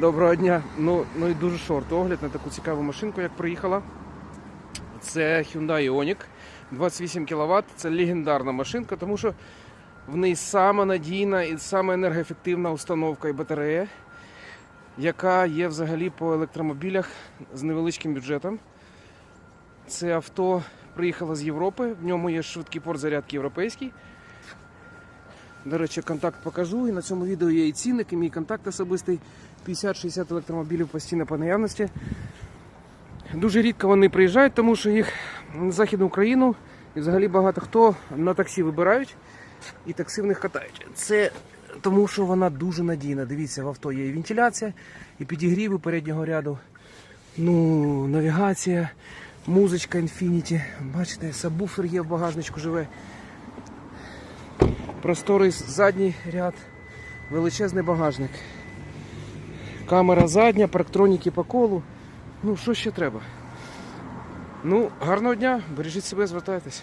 Доброго дня. Ну, ну і дуже шорт огляд на таку цікаву машинку, як приїхала. Це Hyundai Ioniq 28 кВт. Це легендарна машинка, тому що в неї сама надійна і сама енергоефективна установка і батарея, яка є взагалі по електромобілях з невеличким бюджетом. Це авто приїхало з Європи, в ньому є швидкий порт зарядки європейський. До речі, контакт покажу. І на цьому відео є і цінник, і мій контакт особистий. 50-60 електромобілів постійно по наявності. Дуже рідко вони приїжджають, тому що їх на Західну Україну і взагалі багато хто на таксі вибирають і таксі в них катають. Це тому, що вона дуже надійна. Дивіться, в авто є і вентиляція, і підігріви переднього ряду. Ну, навігація, музичка Infinity. Бачите, сабвуфер є в багажничку живе. Просторий задній ряд, величезний багажник. Камера задня, парктроніки по колу. Ну, що ще треба? Ну, гарного дня, бережіть себе, звертайтесь.